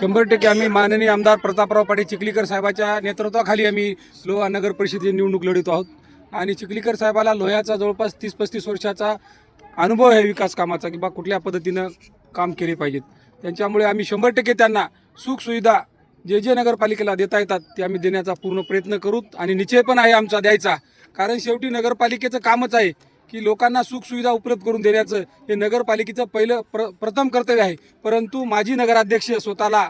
शंभर टक्के आम्ही माननीय आमदार प्रतापराव पाटील चिखलीकर साहेबाच्या नेतृत्वाखाली आम्ही लोहा नगर परिषदेची निवडणूक लढवतो आहोत. आणि चिखलीकर साहेबाला लोह्याचा जवळपास तीस पस्तीस वर्षाचा अनुभव आहे विकास कामाचा किंवा कुठल्या पद्धतीनं काम केले पाहिजेत. त्यांच्यामुळे आम्ही शंभर टक्के त्यांना सुखसुविधा जे जे नगरपालिकेला देता येतात ते आम्ही देण्याचा पूर्ण प्रयत्न करू. आणि निश्चय पण आहे आमचा द्यायचा. कारण शेवटी नगरपालिकेचं कामच आहे. की लोकांना सुखसुविधा उपलब्ध करून देण्याचं हे नगरपालिकेचं पहिलं प्र प्रथम कर्तव्य आहे. परंतु माजी नगराध्यक्ष स्वतःला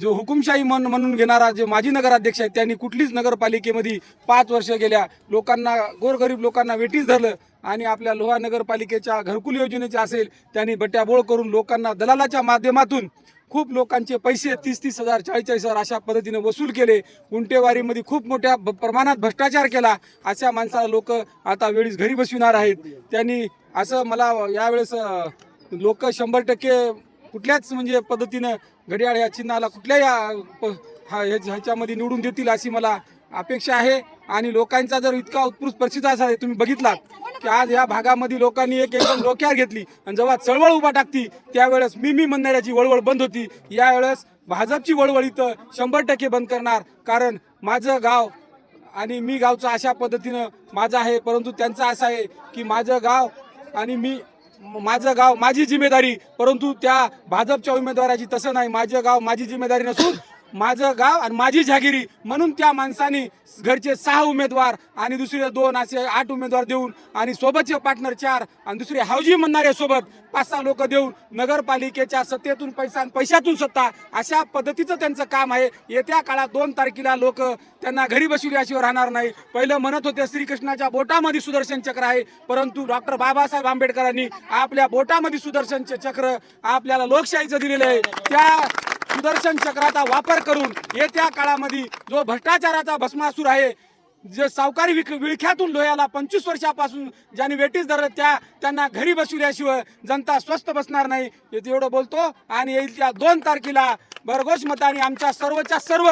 जो हुकुमशाही मन म्हणून घेणारा जे माजी नगराध्यक्ष आहेत त्यांनी कुठलीच नगरपालिकेमध्ये पाच वर्ष गेल्या लोकांना गोरगरीब लोकांना वेटीस धरलं आणि आपल्या लोहा नगरपालिकेच्या घरकुल योजनेचे असेल त्यांनी बट्याबोळ करून लोकांना दलालाच्या माध्यमातून खूप लोकांचे पैसे तीस तीस हजार चाळीस चाळीस हजार अशा पद्धतीने वसूल केले. उंटेवारीमध्ये खूप मोठ्या प्रमाणात भ्रष्टाचार केला. अशा माणसाला लोक आता वेळीच घरी बसविणार आहेत. त्यांनी असं मला यावेळेस लोक शंभर टक्के कुठल्याच म्हणजे पद्धतीनं घड्याळ या चिन्हाला कुठल्याही प- हा ह्याच्यामध्ये निवडून देतील अशी मला अपेक्षा आहे. आणि लोकांचा जर इतका उत्कृष्ट प्रतिसाद आहे तुम्ही बघितलात. की आज या भागामध्ये लोकांनी एक एकदम डोक्यावर घेतली आणि जेव्हा चळवळ उभा टाकती त्यावेळेस मी मी म्हणणाऱ्याची वळवळ बंद होती. यावेळेस भाजपची वळवळ इथं शंभर टक्के बंद करणार. कारण माझं गाव आणि मी गावचं अशा पद्धतीनं माझं आहे परंतु त्यांचं असं आहे की माझं गाव आणि मी माझं गाव माझी जिम्मेदारी परंतु त्या भाजपच्या उमेदवाराची तसं नाही. माझं गाव माझी जिम्मेदारी नसून माझं गाव आणि माझी जहागिरी म्हणून त्या माणसाने घरचे सहा उमेदवार आणि दुसरे दोन असे आठ उमेदवार देऊन आणि सोबतचे पार्टनर चार आणि दुसरे हावजी म्हणणारे सोबत पाच सहा लोक देऊन नगरपालिकेच्या सत्तेतून पैसा आणि पैशातून सत्ता अशा पद्धतीचं त्यांचं काम आहे. येत्या काळात दोन तारखेला लोक त्यांना घरी बसविल्याशिवाय राहणार नाही. पहिलं म्हणत होते श्रीकृष्णाच्या बोटामध्ये सुदर्शन चक्र आहे. परंतु डॉक्टर बाबासाहेब आंबेडकरांनी आपल्या बोटामध्ये सुदर्शन चक्र आपल्याला लोकशाहीचं दिलेलं आहे. त्या सुदर्शन चक्राचा वापर करून येत्या काळामध्ये जो भ्रष्टाचाराचा भस्मासूर आहे जे सावकारी विक विळख्यातून लोह्याला पंचवीस वर्षापासून ज्यांनी वेटीस धरलं त्या त्यांना घरी बसविल्याशिवाय जनता स्वस्थ बसणार नाही. एवढं बोलतो. आणि येईल त्या दोन तारखेला भरघोष मताने आमच्या सर्वच्या सर्व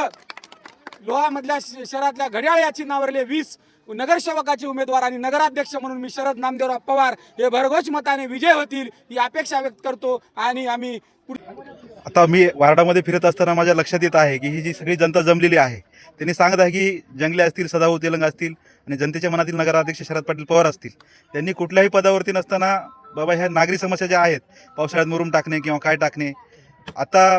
लोहामधल्या श- शहरातल्या घड्याळ या चिन्हावरले वीस नगरसेवकाचे उमेदवार आणि नगराध्यक्ष म्हणून मी शरद नामदेवराव पवार हे भरघोष मताने विजय होतील ही अपेक्षा व्यक्त करतो आणि आम्ही आता मी वार्डामध्ये फिरत असताना माझ्या लक्षात येत आहे की ही जी सगळी जनता जमलेली आहे त्यांनी सांगत आहे की जंगले असतील सदाभाऊ तेलंग असतील आणि जनतेच्या मनातील नगराध्यक्ष शरद पाटील पवार असतील. त्यांनी कुठल्याही पदावरती नसताना बाबा ह्या नागरी समस्या ज्या आहेत पावसाळ्यात मुरुम टाकणे किंवा काय टाकणे आता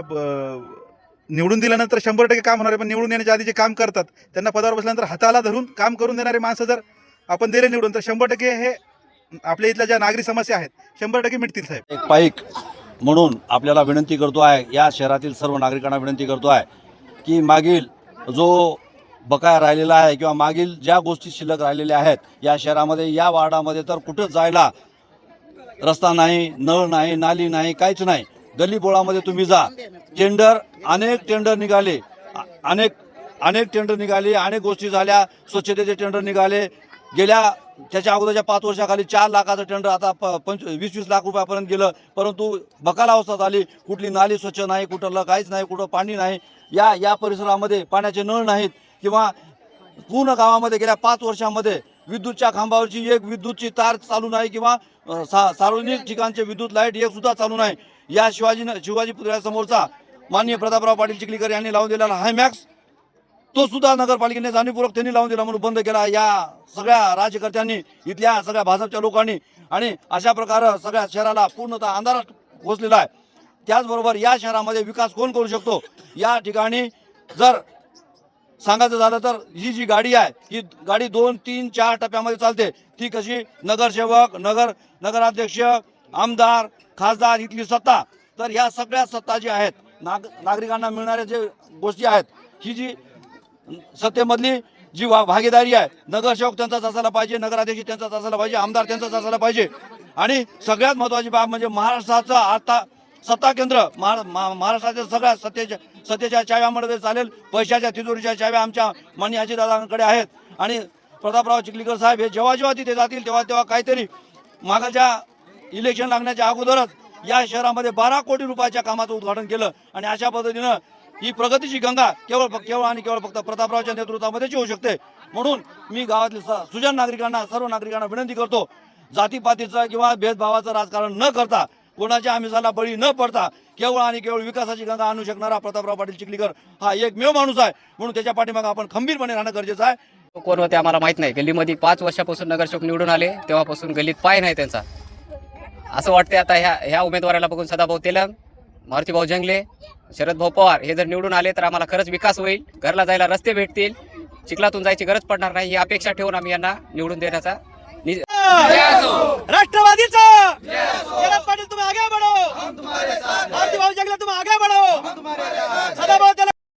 निवडून दिल्यानंतर शंभर टक्के काम होणार आहे पण निवडून येण्याच्या आधी जे काम करतात त्यांना पदावर बसल्यानंतर हाताला धरून काम करून देणारे माणसं जर आपण दिले निवडून तर शंभर टक्के हे आपल्या इथल्या ज्या नागरी समस्या आहेत शंभर टक्के मिटतील साहेब. एक पाईक म्हणून आपल्याला विनंती करतो आहे या शहरातील सर्व नागरिकांना विनंती करतो आहे की मागील जो बकाया राहिलेला आहे किंवा मागील ज्या गोष्टी शिल्लक राहिलेल्या आहेत या शहरामध्ये या वार्डामध्ये तर कुठं जायला रस्ता नाही नळ नाही नाली नाही काहीच नाही. गल्लीबोळामध्ये तुम्ही जा. टेंडर अनेक टेंडर निघाले. अनेक अनेक टेंडर निघाले अनेक गोष्टी झाल्या. स्वच्छतेचे टेंडर निघाले. गेल्या त्याच्या अगोदरच्या पाच वर्षाखाली चार लाखाचं टेंडर आता प पंच वीस वीस लाख रुपयापर्यंत गेलं. परंतु बकाल अवस्था झाली. कुठली नाली स्वच्छ नाही कुठलं काहीच नाही कुठं पाणी नाही. या या परिसरामध्ये पाण्याचे नळ नाहीत किंवा पूर्ण गावामध्ये गेल्या पाच वर्षामध्ये विद्युतच्या खांबावरची एक विद्युतची तार चालू नाही किंवा सा सार्वजनिक ठिकाणचे विद्युत लाइट एक सुद्धा चालू नाही. या शिवाजी शिवाजी पुतळ्यासमोरचा माननीय प्रतापराव पाटील चिखलीकर यांनी लावून दिलेला हायमॅक्स तो सुद्धा नगरपालिकेने जाणीवपूर्वक त्यांनी लावून दिला म्हणून बंद केला. या सगळ्या राज्यकर्त्यांनी इथल्या सगळ्या भाजपच्या लोकांनी आणि अशा प्रकारे सगळ्या शहराला पूर्णतः अंधारात पोचलेला आहे. त्याचबरोबर या शहरामध्ये विकास कोण करू शकतो? या ठिकाणी जर सांगायचं झालं तर ही जी गाडी आहे ही गाडी दोन तीन चार टप्प्यामध्ये चालते. ती कशी? नगरसेवक नगर नगराध्यक्ष आमदार खासदार इथली सत्ता. तर ह्या सगळ्या सत्ता जी आहेत नाग नागरिकांना मिळणाऱ्या जे गोष्टी आहेत ही जी सत्तेमधली जी वा भागीदारी आहे नगरसेवक त्यांचाच असायला पाहिजे नगराध्यक्ष त्यांचाच असायला पाहिजे आमदार त्यांचाच असायला पाहिजे. आणि सगळ्यात महत्त्वाची बाब म्हणजे महाराष्ट्राचं आता सत्ता केंद्र महा- महाराष्ट्राच्या सगळ्या सत्तेच्या सत्तेच्या चाव्यामध्ये चालेल पैशाच्या तिजोरीच्या चाव्या आमच्या मान्य दादांकडे आहेत. आणि प्रतापराव चिखलीकर साहेब हे जेव्हा जेव्हा तिथे जातील तेव्हा तेव्हा काहीतरी मागाच्या इलेक्शन लागण्याच्या अगोदरच या शहरामध्ये बारा कोटी रुपयाच्या कामाचं उद्घाटन केलं. आणि अशा पद्धतीनं ही प्रगतीची गंगा केवळ केवळ आणि केवळ फक्त प्रतापरावच्या नेतृत्वामध्येच होऊ शकते. म्हणून मी गावातील स- सुजन नागरिकांना सर्व नागरिकांना विनंती करतो जातीपातीचं किंवा भेदभावाचं राजकारण न करता कोणाच्या आमिषाला बळी न पडता केवळ आणि केवळ विकासाची गंगा आणू शकणारा प्रतापराव पाटील चिखलीकर हा एकमेव माणूस आहे. म्हणून त्याच्या पाठीमागे आपण खंबीरपणे राहणं गरजेचं आहे. कोण होते आम्हाला माहीत नाही. गल्लीमध्ये पाच वर्षापासून नगरसेवक निवडून आले तेव्हापासून गल्लीत पाय नाही त्यांचा. असं वाटते आता ह्या ह्या उमेदवाराला बघून सदाभाऊ तेलंग मारुतीभाऊ जंगले शरदभाऊ पवार हे जर निवडून आले तर आम्हाला खरंच विकास होईल. घरला जायला रस्ते भेटतील. चिखलातून जायची गरज पडणार नाही. ही अपेक्षा ठेवून आम्ही यांना निवडून देण्याचा राष्ट्रवादीचा! शरद पाटील तुम्ही आगे बढ़ो! भारती भाऊ जगले आगे बढ़ो! सदाभाऊ